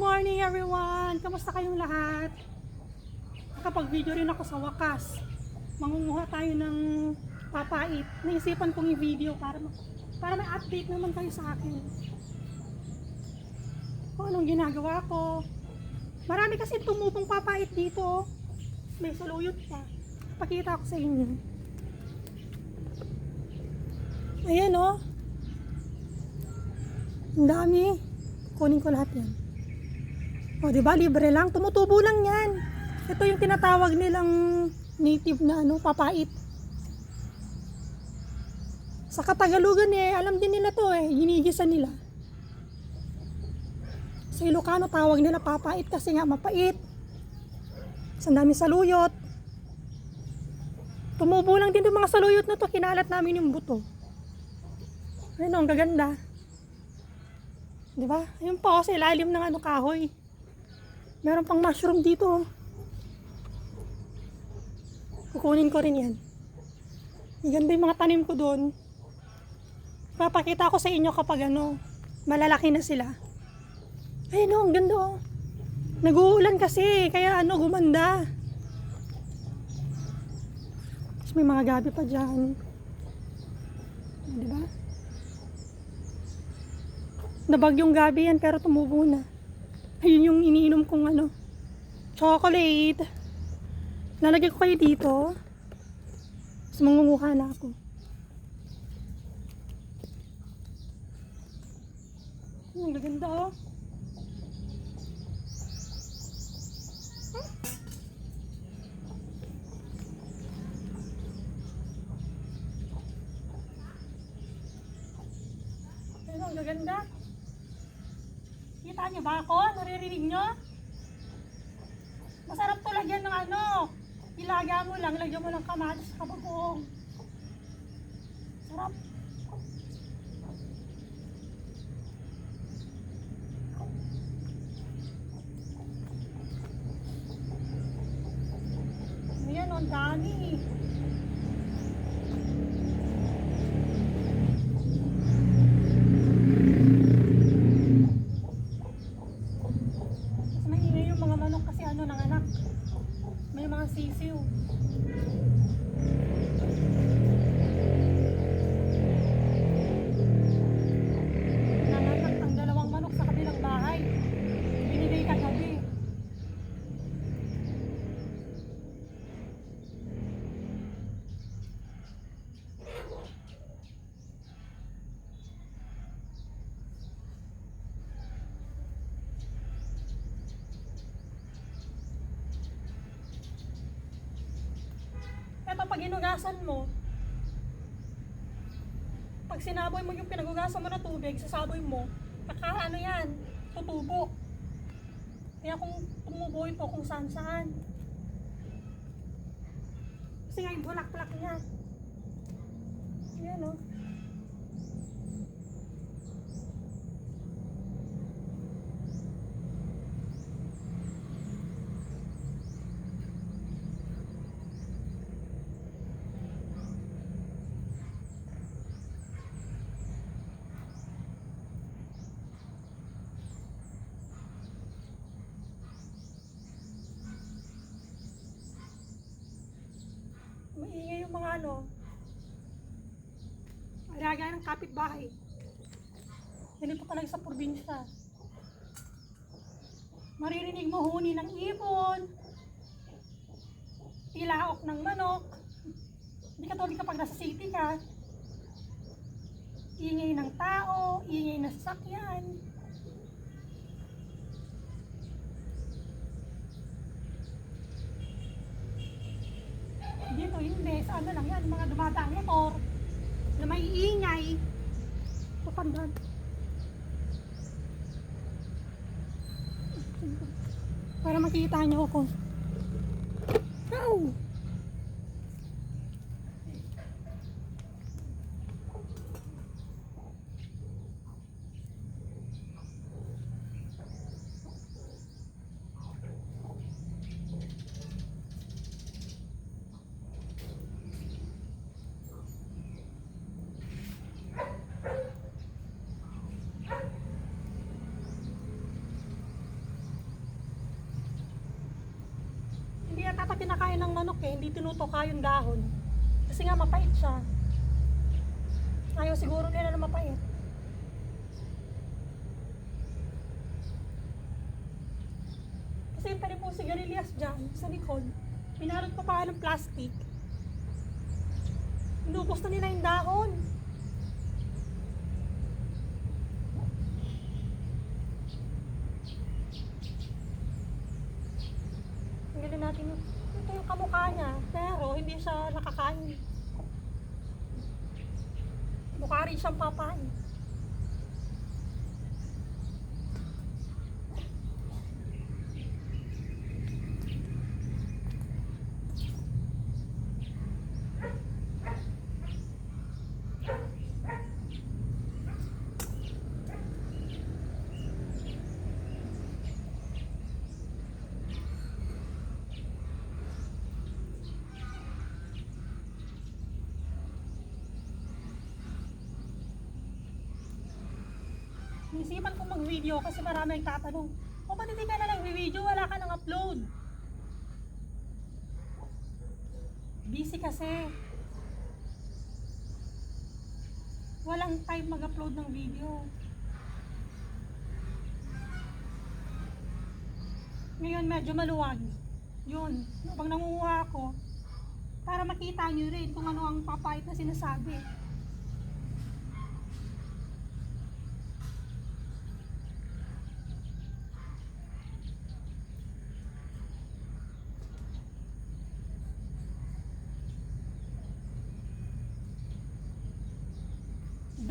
morning everyone! Kamusta kayong lahat? Nakapag-video rin ako sa wakas. Mangunguha tayo ng papait. Naisipan kong i-video para, para may update naman kayo sa akin. Kung anong ginagawa ko. Marami kasi tumupong papait dito. oh. May saluyot pa. Pakita ko sa inyo. Ayan oh. Ang dami. Kunin ko lahat yan. O, di ba? Libre lang. Tumutubo lang yan. Ito yung tinatawag nilang native na ano, papait. Sa Katagalugan eh, alam din nila to eh. Ginigisa nila. Sa Ilocano tawag nila papait kasi nga mapait. Sa dami saluyot. Tumubo lang din yung mga saluyot na to. Kinalat namin yung buto. Ayun, ang gaganda. Di ba? Ayun po, sa ilalim ng ano kahoy. Meron pang mushroom dito. oh. Kukunin ko rin yan. Maganda yung mga tanim ko doon. Papakita ko sa inyo kapag ano, malalaki na sila. Ayun oh, ang ganda oh. Nag-uulan kasi, kaya ano, gumanda. Tapos may mga gabi pa dyan. Di ba? Nabagyong gabi yan pero tumubo na. Ayun yung iniinom kong ano, chocolate. Lalagay ko kayo dito. Tapos mangunguha na ako. Ang gaganda oh. Ang gaganda. Kita niyo ba ako? Naririnig niyo? Masarap to lagyan ng ano. Ilaga mo lang, lagyan mo ng kamatis sa kabagoong. Sarap. Ayan, ang dami. Mga sisiw. Pag hinugasan mo, pag sinaboy mo yung pinagugasan mo na tubig, sasaboy mo, kaka ano yan, tutubo. Kaya kung tumubo ito kung saan saan. Kasi nga yung bulak-bulak niya. Yan o. Maingay yung mga ano, kapitbahay. Ganito talaga sa probinsya. Maririnig mo huni ng ibon, ilaok ng manok. Hindi ka tulad kapag nasa city ka. Ingay ng tao, ingay ng sasakyan. Dito hindi, sa ano lang yan, mga dumadaang motor. Papandan. Para makita niyo ako. Ng manok eh, hindi tinutuka yung dahon. Kasi nga mapait siya. Ayaw siguro nila na mapait. Kasi pa rin po sigarilyas dyan sa likod. Pinarot ko pa ng plastic. Inubos na nila yung dahon. Natin ito yung kamukha niya, pero hindi siya nakakain. Mukha rin siyang papain. Nisipan ko mag-video kasi marami ang tatanong, o ba't hindi ka na lang video wala ka nang upload? Busy kasi. Walang time mag-upload ng video. Ngayon medyo maluwag. Yun, habang nangunguha ako, para makita nyo rin kung ano ang papayat na sinasabi.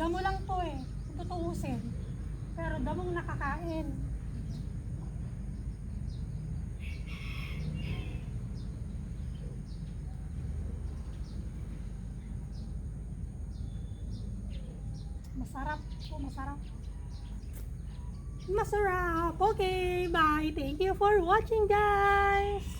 Damo lang to eh, tutuusin. Pero damong nakakain. Masarap po, masarap. Masarap! Okay, bye! Thank you for watching guys!